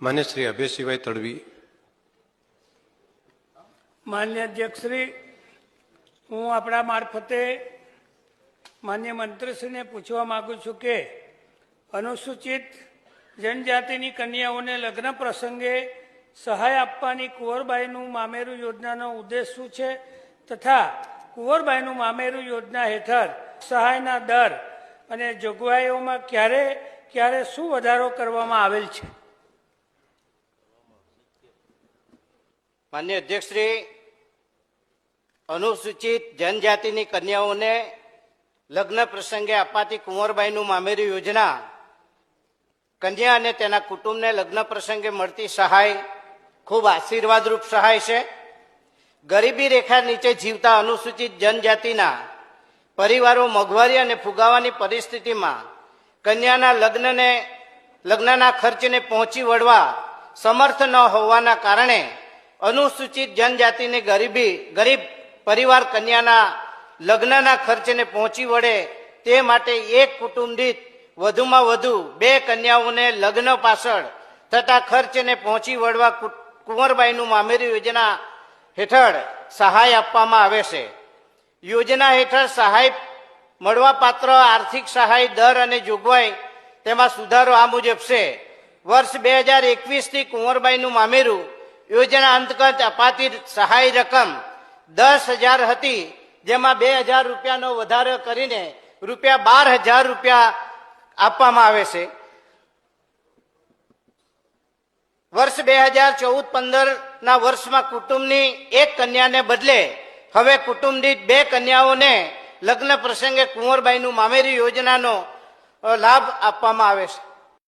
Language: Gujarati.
માન્ય શ્રી અભયસિંહભાઈ તડવી. માન્ય અધ્યક્ષશ્રી હું આપણા મારફતે માન્ય મંત્રીશ્રીને પૂછવા માગું છું કે અનુસૂચિત જનજાતિની કન્યાઓને લગ્ન પ્રસંગે સહાય આપવાની કુંવરબાઈનું મામેરું યોજનાનો ઉદ્દેશ શું છે તથા કુંવરબાઈનું મામેરું યોજના હેઠળ સહાયના દર અને જોગવાઈઓમાં ક્યારે ક્યારે શું વધારો કરવામાં આવેલ છે? માન્ય અધ્યક્ષશ્રી, અનુસૂચિત જનજાતિની કન્યાઓને લગ્ન પ્રસંગે અપાતી કુંવરબાઈનું મામેરી યોજના, કન્યા અને તેના કુટુંબને લગ્ન પ્રસંગે મળતી સહાય ખૂબ આશીર્વાદરૂપ સહાય છે. ગરીબી રેખા નીચે જીવતા અનુસૂચિત જનજાતિના પરિવારો મોંઘવારી અને ફુગાવાની પરિસ્થિતિમાં કન્યાના લગ્નને, લગ્નના ખર્ચને પહોંચી વળવા સમર્થ ન હોવાના કારણે અનુસૂચિત જનજાતિની ગરીબી, ગરીબ પરિવાર કન્યાના લગ્નના ખર્ચને પહોંચી વળે તે માટે એક કુટુંબ દીઠ વધુમાં વધુ બે કન્યાઓને લગ્ન પાછળ થતા ખર્ચને પહોંચી વળવા કુંવરબાઈનું મામેરી યોજના હેઠળ સહાય આપવામાં આવે છે. યોજના હેઠળ સહાય મળવાપાત્ર આર્થિક સહાય, દર અને જોગવાઈ તેમાં સુધારો આ મુજબ છે. વર્ષ બે હજાર એકવીસથી કુંવરબાઈનું મામેરું યોજના અંતર્ગત અપાતી સહાય રકમ દસ હજાર હતી, જેમાં બે હજાર રૂપિયાનો વધારો કરીને રૂપિયા બાર હજાર રૂપિયા આપવામાં આવે છે. વર્ષ બે હજાર ચૌદ પંદર ના વર્ષમાં કુટુંબની એક કન્યાને બદલે હવે કુટુંબની બે કન્યાઓને લગ્ન પ્રસંગે કુંવરબાઈનું મામેરી યોજનાનો લાભ આપવામાં આવે છે.